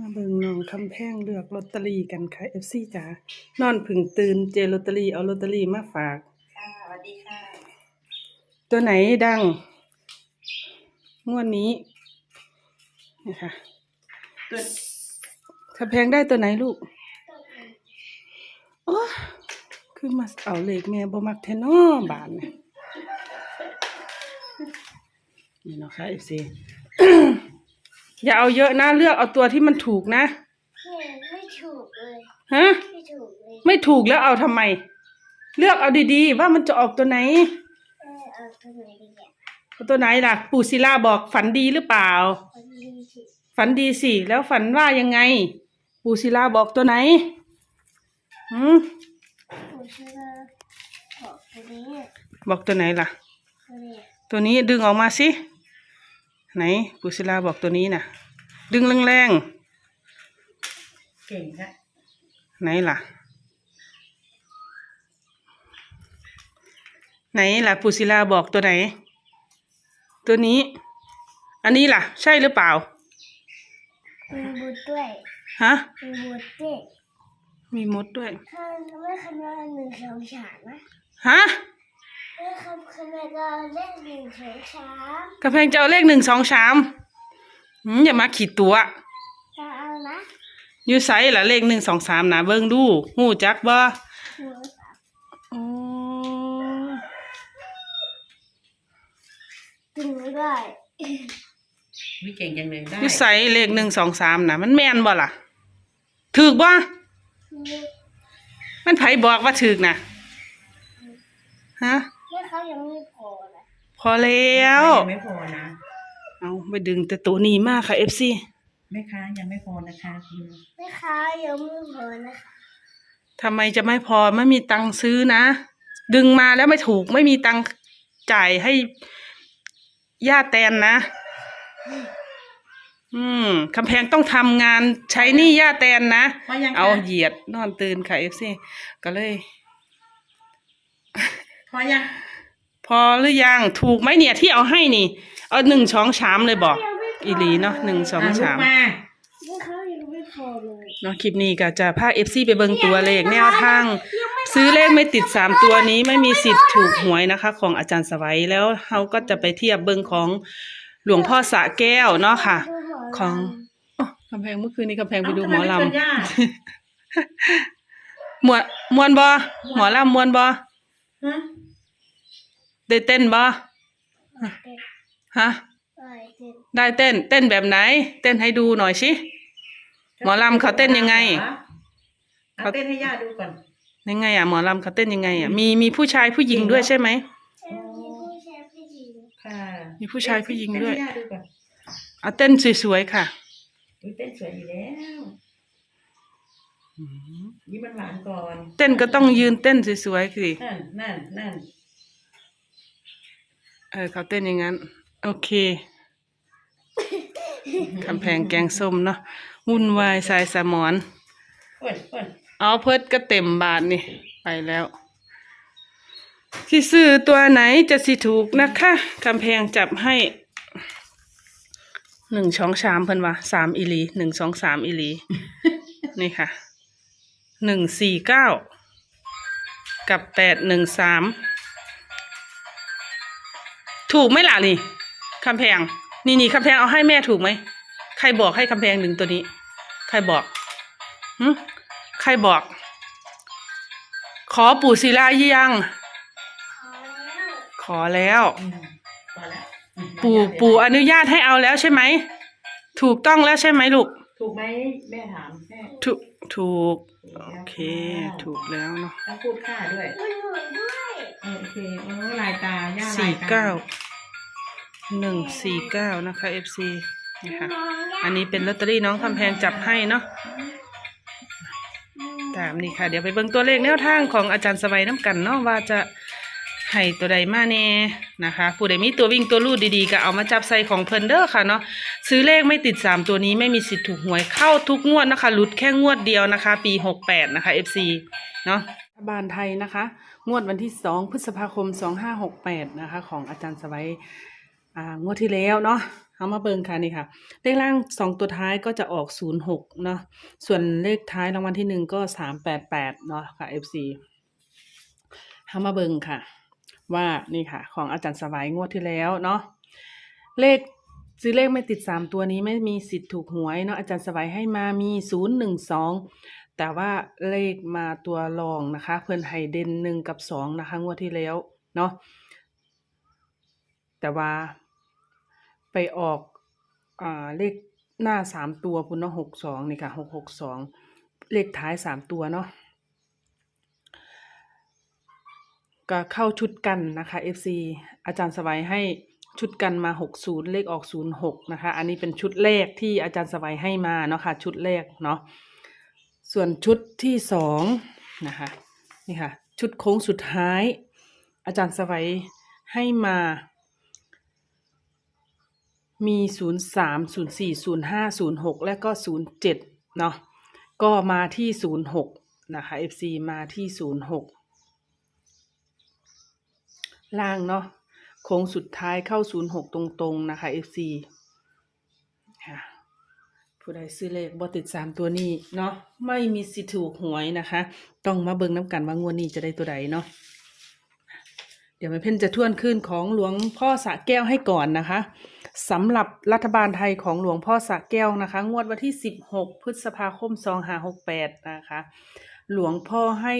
มาเบิ่งน้องคำแพงเลือกลอตเตอรี่กันค่ะ FC จ๋านอนผึ่งตื่นเจอลอตเตอรี่เอาลอตเตอรี่มาฝาก ค่ะสวัสดีค่ะตัวไหนดังงวดนี้นี่ค่ะตัวคำแพงได้ตัวไหนลูกโอ้คือมาเอาเลขแม่บ่มักแท้น้อบานนี่นี่เนาะค่ะ FC อ ย่าเอาเยอะนะเลือกเอาตัวที่มันถูกนะเนี่ยไม่ถูกเลยฮะไม่ถูกเลยไม่ถูกแล้วเอาทำไม เลือกเอาดีๆ ว่ามันจะออกตัวไหน เออเอาตัวไหนดีอะเอาตัวไหนล่ะ ปู่ศิลาบอกฝันดีหรือเปล่า คนดีสิฝันดีสิแล้วฝันว่ายังไง ปู่ศิลาบอกตัวไหนหืมผมชื่อว่าบอกตัวนี้อะบอกตัวไหนล่ะตัวนี้อะตัวนี้ดึงออกมาสิ ไหนปู่ศิลาบอกตัวนี้น่ะ ดึงแรงเก่งค่ะๆไหนล่ะ ไหนล่ะปู่ศิลาบอกตัวไหน ตัวนี้ อันนี้ล่ะ ใช่หรือเปล่ามีบุตรด้วยฮะมีบุตรด้วยมีมดด้วยถ้าไม่คำนวณหนึ่งสองสามนะฮะ ไม่คำคำนวณก็เลขหนึ่งสองสามกระแพงจะเอาเลขหนึ่งสองสามหืมอย่ามาขีดตัวจะเอานะอยู่ไซล่ะเลขหนึ่งสองสามนะเบิ่งดูหูจักบ่หัวโอ้ตึงไม่ได้วิเก่งจังเลยได้อยู่ไซเลขหนึ่งสองสามนะมันแม่นบ่ล่ะถูกบ่มันไผบอกว่าถูกนะฮะ แม่เขายังไม่พอนะพอแล้วยังไม่พอนะ เอาไปดึงแต่ตัวนี้มากค่ะเอฟซีแม่ค้ายังไม่พอนะคะคุณแม่ค้ายังไม่พอนะคะทำไมจะไม่พอไม่มีตังค์ซื้อนะ ดึงมาแล้วไม่ถูกไม่มีตังค์จ่ายให้ย่าแตนนะ อืมคำแพงต้องทำงานใช้หนี้ย่าแตนนะพอยังคะเอาเหยียดนอนตื่นค่ะเอฟซีก็เลยพ อยังพอหรือยังถูกไหมเนี่ยที่เอาให้นี่ เอาหนึ่งช้องชามเลยบอกอีหลีเนาะหนึ่งสองอะลูสากมมาแม่เขายังไม่พอเลยเนาะคลิปนี้ก็จะพาเอฟซีไปเบิงตัวเลขแนวทาง ซื้อเลขไม่ติดสามตัวนี้ไม่มีสิทธิ์ถูกหวยนะคะ ของอาจารย์สวัยแล้วเขาก็จะไปเทียบเบิงของหลวงพ่อสระแก้วเนาะค่ะ ของอ๋อกำแพงเมื่อคืนนี้กำแพงไปดูหมอลเาทำไไเชิญย่าำมวนมวนบอหมอลำมวนบอฮะ ได้เต้นบอฮะได้เต้น เต้นแบบไหน เต้นให้ดูหน่อยสิหมอลำเขาเต้นยังไงเอาเต้นให้ย่าดูก่อนยังไงอะหมอลำเขาเต้นยังไงอะมีมีผู้ชายผู้หญิงด้วยใช่ไหมค่ะมีผู้ชายผู้หญิงด้วยเต้นให้ย่าดูก่อนเอาเต้นสวยๆค่ะอุ๊ยเต้นสวยอยู่แล้วยิ้มมันหวานๆก่อน เต้นก็ต้องยืนเต้นสวยๆสินั่นนั่นนั่นเออเขาเต้นอย่างนั้น โอเคคำแพงแกงส้มเนาะวุ่นวายสายสมอนเปิดเปิดเอาเพิดก็เต็มบาทนี่ ไปแล้วสิซื้อตัวไหนจะสิถูกนะคะคำแพงจับให้หนึ่งช่องสามเพิ่นว่าสามอีหลีหนึ่งสองสามอีหลี นี่ค่ะหนึ่งสี่เก้ากับแปดหนึ่งสาม ถูกไหมล่ะนี่คำแพง นี่นี่คำแพงเอาให้แม่ถูกไหมใครบอกให้คำแพงดึงตัวนี้ ใครบอกหึใครบอก ขอปู่ศิลายังขอแล้วอืมพอแล้วอืมปู่ปู่อนุญาตให้เอาแล้วใช่ไหม ถูกต้องแล้วใช่ไหมลูก ถูกไหมแม่ถามแม่ถูกถูกถูกโอแล้วเค ถูกแล้วเนาะต้องพูดค่าด้วยมันเหมือนด้วยเออโอเคโอ้ลายตาย่าลาสี่ยตาเก้า หนึ่งสี่เก้านะคะ FC นี่ค่ะ อันนี้เป็นลอตเตอรี่น้องคำแพงจับให้เนาะตามนี่ค่ะ เดี๋ยวไปเบิ่งตัวเลขแนวทางของอาจารย์สบายน้ำกันเนาะว่าจะให้ตัวใดมาแน่นะคะ ผู้ใดมีตัววิ่งตัวลูดดีๆ ก็เอามาจับใส่ของเพิ่นเด้อค่ะเนาะซื้อเลขไม่ติดสามตัวนี้ไม่มีสิทธิ์ถูกหวยเข้าทุกงวดนะคะหลุดแค่งวดเดียวนะคะ ปีหกแปดนะคะ FC เนาะรัฐบาลไทยนะคะ งวดวันที่สองพฤษภาคมสองห้าหกแปดนะคะ ของอาจารย์สบาย อ่างวดที่แล้วเนาะเอามาเบิ่งค่ะนี่ค่ะ เลขล่างสองตัวท้ายก็จะออกศูนย์หกเนาะส่วนเลขท้ายรางวัลที่หนึ่งก็สามแปดแปดเนาะค่ะ FC เอามาเบิ่งค่ะ ว่านี่ค่ะ ของอาจารย์สวายงวดที่แล้วเนาะเลขซื้อเลขไม่ติดสามตัวนี้ไม่มีสิทธิ์ถูกหวยเนาะอาจารย์สวายให้มามีศูนย์หนึ่งสองแต่ว่าเลขมาตัวรองนะคะ เพื่อนให้เดนหนึ่งกับสองนะคะ งวดที่แล้วเนาะแต่ว่า ไปออกอ่าเลขหน้าสามตัวพุ่นเนาะหกสองนี่ค่ะหกหกสองเลขท้ายสามตัวเนาะก็เข้าชุดกันนะคะ FC อาจารย์สวายให้ชุดกันมา 60 เลขออก 06 นะคะ อันนี้เป็นชุดแรกที่อาจารย์สวัยให้มาเนาะค่ะชุดแรกเนาะส่วนชุดที่สองนะคะนี่ค่ะชุดโค้งสุดท้าย อาจารย์สวัยให้มา มี03 04 05 06และก็07เนาะก็มาที่06นะคะ FC มาที่06ล่างเนาะโค้งสุดท้ายเข้า06ตรงๆนะคะ FC ค่ะผู้ใดซื้อเลขบ่ติด3ตัวนี้เนาะไม่มีสิทธิ์ถูกหวยนะคะ ต้องมาเบิ่งน้ำกันว่างวดนี้จะได้ตัวใดเนาะเดี๋ยวแม่เพ่นจะท่วนคืนของหลวงพ่อสะแก้วให้ก่อนนะคะ สำหรับรัฐบาลไทยของหลวงพ่อสะแก้วนะคะ งวดวันที่ 16 พฤษภาคม 2568 นะคะ หลวงพ่อให้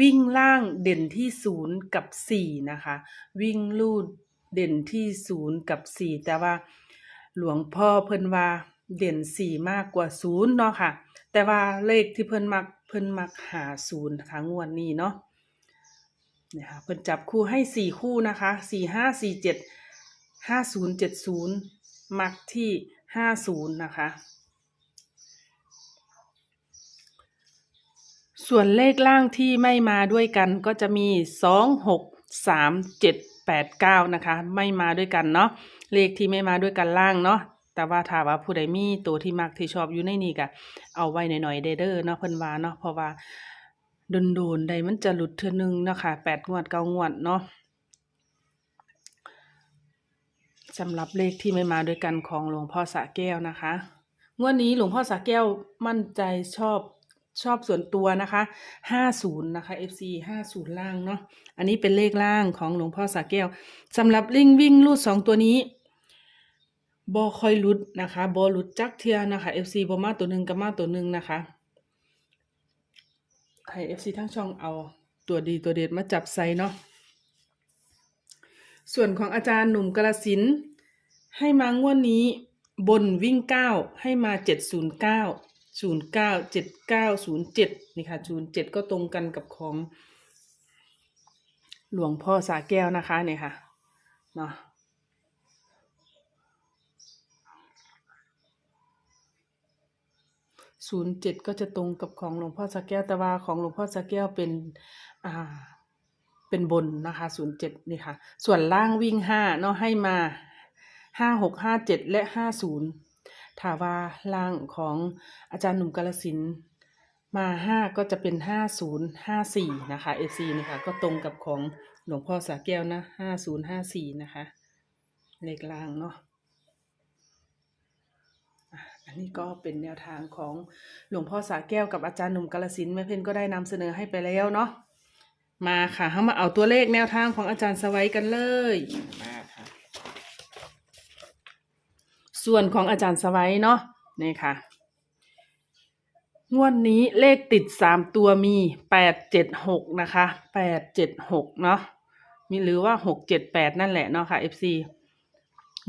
วิ่งล่างเด่นที่ศูนย์กับสี่นะคะ วิ่งลูดเด่นที่ศูนย์กับสี่แต่ว่าหลวงพ่อเพิ่นว่าเด่นสี่มากกว่าศูนย์เนาะค่ะ แต่ว่าเลขที่เพิ่นมักเพิ่นมักหาศูนย์นะคะ งวดนี้เนาะเนี่ยค่ะเพิ่นจับคู่ให้สี่คู่นะคะสี่ห้าสี่เจ็ด ห้าศูนย์เจ็ดศูนย์มักที่ห้าศูนย์นะคะ ส่วนเลขล่างที่ไม่มาด้วยกันก็จะมีสองหกสามเจ็ดแปดเก้านะคะ ไม่มาด้วยกันเนาะเลขที่ไม่มาด้วยกันล่างเนาะแต่ว่าถ้าว่าผู้ใดมีตัวที่มักที่ชอบอยู่ในนี่ก็เอาไว้หน่อยๆเด้อเด้อเนาะเพิ่นว่าเนาะเพราะว่าโดนๆใดมันจะหลุดเทื่อนึงเนาะค่ะแปดงวดเก้างวดเนาะ สำหรับเลขที่ไม่มาด้วยกันของหลวงพ่อสะแก้วนะคะงวดนี้หลวงพ่อสะแก้วมั่นใจชอบชอบส่วนตัวนะคะห้าศูนย์นะคะ FC ห้าศูนย์ล่างเนาะ อันนี้เป็นเลขล่างของหลวงพ่อสะแก้วสำหรับลิงวิ่งลูดสองตัวนี้บอคอยลุดนะคะบอลุดจักเทียนะคะ FC บอมาตัวหนึ่งกับมาตัวหนึ่งนะคะให้ FC ทั้งช่องเอาตัวดีตัวเด็ดมาจับใส่เนาะ ส่วนของอาจารย์หนุ่มกระสิน ให้มางวดนี้ บนวิ่งเก้าให้มาเจ็ดศูนย์เก้าศูนย์เก้าเจ็ดเก้าศูนย์เจ็ดนี่ค่ะศูนย์เจ็ดก็ตรงกันกับของ หลวงพ่อสาแก้วนะคะเนี่ยค่ะเนาะศูนย์เจ็ดก็จะตรงกับของหลวงพ่อสาแก้วแต่ว่าของหลวงพ่อสาแก้วเป็น อ่า เป็นบนนะคะศูนย์เจ็ดนี่ค่ะ ส่วนล่างวิ่งห้าเนาะให้มาห้าหกห้าเจ็ดและห้าศูนย์ถาว่าล่างของอาจารย์หนุ่มกาลสินมาห้าก็จะเป็นห้าศูนย์ห้าสี่นะคะเอซีนี่ค่ะก็ตรงกับของหลวงพ่อสาแก้วนะห้าศูนย์ห้าสี่นะคะเลขล่างเนาะอันนี้ก็เป็นแนวทางของหลวงพ่อสาแก้วกับอาจารย์หนุ่มกาลสินแม่เพ็ญก็ได้นำเสนอให้ไปแล้วเนาะ มาค่ะเข้ามาเอาตัวเลขแนวทางของอาจารย์สวัยกันเลย มาค่ะ ส่วนของอาจารย์สวัยเนาะนี่ค่ะ งวดนี้เลขติดสามตัวมีแปดเจ็ดหกนะคะแปดเจ็ดหกเนาะมีหรือว่าหกเจ็ดแปดนั่นแหละเนาะค่ะ FC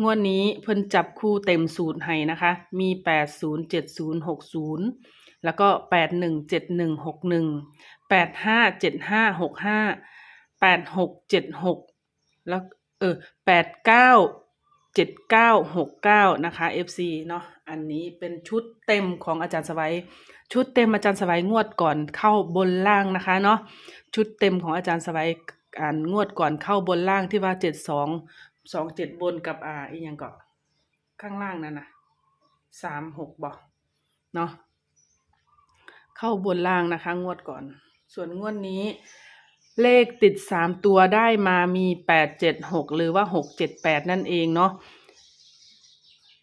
งวดนี้เพิ่นจับคู่เต็มสูตรให้นะคะ มีแปดศูนย์เจ็ดศูนย์หกศูนย์แล้วก็แปดหนึ่งเจ็ดหนึ่งหกหนึ่งแปดห้าเจ็ดห้าหกห้าแปดหกเจ็ดหกแล้วเออแปดเก้าเจ็ดเก้าหกเก้านะคะ FC เนาะอันนี้เป็นชุดเต็มของอาจารย์สวัย ชุดเต็มอาจารย์สวัยงวดก่อนเข้าบนล่างนะคะเนาะชุดเต็มของอาจารย์สวัยอ่านงวดก่อนเข้าบนล่างที่ว่าเจ็ด สองเจ็ดบนกับอ่าอีกอย่างก็ข้างล่างนั่นนะสามหกบอกเนาะเข้าบนล่างนะคะ งวดก่อน ส่วนงวดนี้ เลขติดสามตัวได้มามีแปดเจ็ดหกหรือว่าหกเจ็ดแปดนั่นเองเนาะ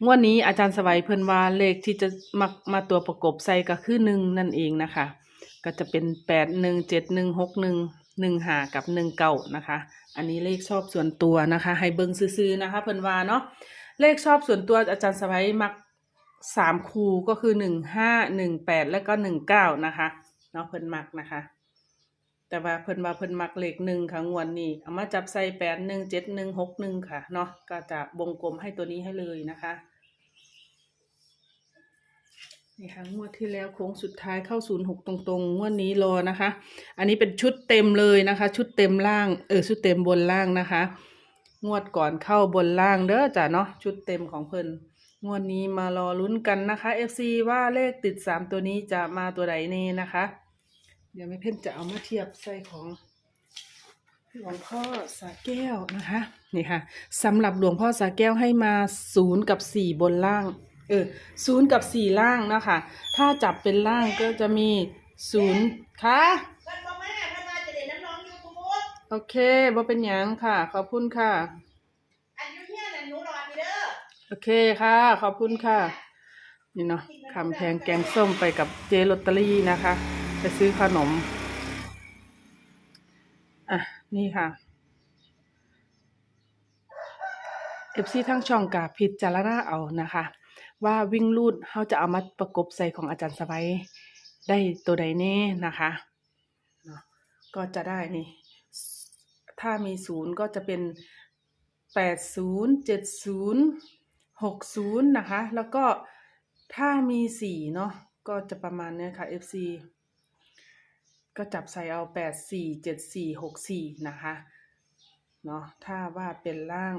งวดนี้อาจารย์สวัยเพิ่นว่าเลขที่จะมามาตัวประกบใส่ก็คือหนึ่งนั่นเองนะคะ ก็จะเป็นแปดหนึ่งเจ็ดหนึ่งหกหนึ่ง หนึ่งหากับหนึ่งเก้านะคะ อันนี้เลขชอบส่วนตัวนะคะ ให้เบิ่งซื้อๆนะคะเพิ่นว่าเนาะเลขชอบส่วนตัวอาจารย์สวัยมักสามคูก็คือหนึ่งห้าหนึ่งแปดและก็หนึ่งเก้านะคะเนาะเพิ่นมักนะคะ แต่ว่าเพิ่นว่าเพิ่นมักเลขหนึ่งค่ะงวดนี้เอามาจับใส่แปดหนึ่งเจ็ดหนึ่งหกหนึ่งค่ะเนาะก็จะวงกลมให้ตัวนี้ให้เลยนะคะ นี่ค่ะงวดที่แล้วโค้งสุดท้ายเข้าศูนย์หกตรงๆงวดนี้รอนะคะ อันนี้เป็นชุดเต็มเลยนะคะ ชุดเต็มล่างเออชุดเต็มบนล่างนะคะ งวดก่อนเข้าบนล่างเด้อจ้ะเนาะชุดเต็มของเพิ่นงวดนี้มารอลุ้นกันนะคะ FC ว่าเลขติดสามตัวนี้จะมาตัวไหนเน่นะคะ เดี๋ยวแม่เพิ่นจะเอามาเทียบใส่ของหลวงพ่อสาแก้วนะคะนี่ค่ะสำหรับหลวงพ่อสาแก้วให้มาศูนย์กับสี่บนล่าง เออศูนย์กับสี่ล่างนะคะถ้าจับเป็นล่างก็จะมีศูนย์ค่ะเพิ่นบ่มาเพิ่นมาจะเด่นน้ำน้องอยู่กูมูดโอเคบ่เป็นหยังค่ะ ขอบคุณค่ะ อันอยู่เฮียน่ะหนูรอนี่เด้อโอเคค่ะ ขอบคุณค่ะ นี่เนาะคำแพงแกงส้มไปกับเจลอตเตอรี่นะคะไปซื้อขนม อะ นี่ค่ะเอฟซีทั้งช่องกาพิจารณาเอานะคะ ว่าวิ่งลูดเขาจะเอามาประกบใส่ของอาจารย์สบายได้ตัวใดแน่นะคะเนาะก็จะได้นี่ ถ้ามีศูนย์ก็จะเป็นแปดศูนย์เจ็ดศูนย์หกศูนย์นะคะ แล้วก็ถ้ามีสี่เนาะก็จะประมาณเนี้ยค่ะ FC ก็จับใส่เอาแปดสี่เจ็ดสี่หกสี่นะคะ เนาะถ้าว่าเป็นล่าง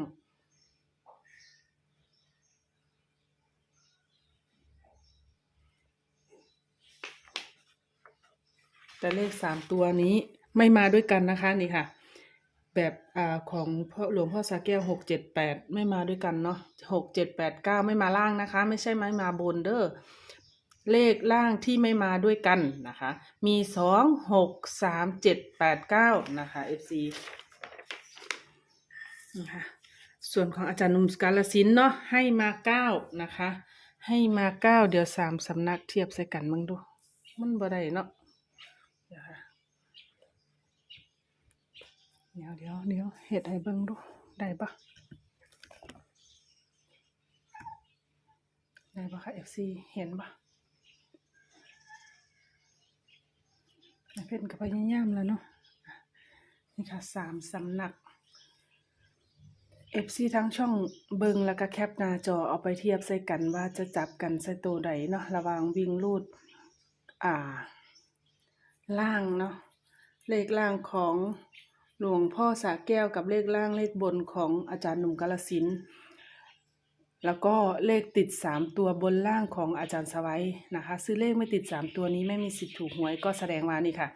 แต่เลขสามตัวนี้ไม่มาด้วยกันนะคะนี่ค่ะ แบบอของพ่อหลวงพ่อสาแก้วหกเจ็ดแปดไม่มาด้วยกันเนาะหกเจ็ดแปดเก้าไม่มาล่างนะคะ ไม่ใช่ไม่มาบนเด้อเลขล่างที่ไม่มาด้วยกันนะคะ มีสองหกสามเจ็ดแปดเก้านะคะ FC นะคะส่วนของอาจารย์นุ่มกาลสินเนาะให้มาเก้านะคะ ให้มาเก้าเดี๋ยวสามสำนักเทียบใส่กันมึงดู มันบ่ได้เนาะเดี๋ยวค่ะ เดี๋ยวเดี๋ยวเดี๋ยวเห็ดให้เบิ่งดู ได้ปะได้ปะคะ FC เห็นปะเพ่นกับพยายามแล้วเนาะนี่ค่ะสามสำนัก FC ทั้งช่องเบิงแล้วก็แคปหน้าจอเอาไปเทียบใส่กันว่าจะจับกันใส่ตัวใดเนาะระว่างวิ่งลูดอ่า ล่างเนาะเลขล่างของ หลวงพ่อสาแก้วกับเลขล่างเลขบนของอาจารย์หนุ่มกาลสิน แล้วก็เลขติดสามตัวบนล่างของอาจารย์สวัยนะคะ ซื้อเลขไม่ติดสามตัวนี้ไม่มีสิทธิ์ถูกหวยก็แสดงมานี่ค่ะ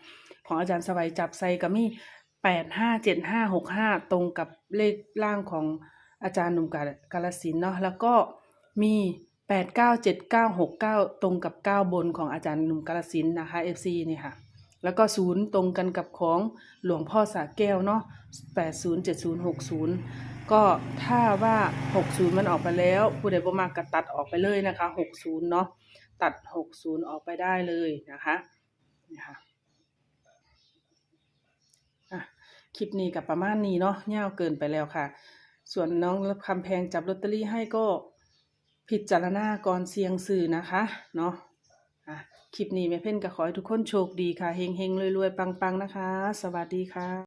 ของอาจารย์สวัยจับใส่กับมี่แปดห้าเจ็ดห้าหกห้าตรงกับเลขล่างของอาจารย์หนุ่มกาลกาลสินเนาะแล้วก็มีแปดเก้าเจ็ดเก้าหกเก้าตรงกับเก้าบนของอาจารย์หนุ่มกาลสินนะคะ FC นี่ค่ะ แล้วก็ศูนย์ตรงกันกับของหลวงพ่อสาแก้วเนาะแปดศูนย์เจ็ดศูนย์หกศูนย์ก็ถ้าว่าหกศูนย์มันออกไปแล้ว ผู้ใดบ่มากก็ตัดออกไปเลยนะคะหกศูนย์เนาะตัดหกศูนย์ออกไปได้เลยนะคะนี่ค่ะอะคลิปนี้กับประมาณนี้เนาะเง่าวเกินไปแล้วค่ะ ส่วนน้องรับคำแพงจับลอตเตอรี่ให้ก็ผิดจารณาก่อนเสียงสื่อนะคะ เนาะอะ คลิปนี้แม่เพ่นก็ขอให้ทุกคนโชคดีค่ะเฮงเฮงรวยๆปังๆนะคะ สวัสดีค่ะ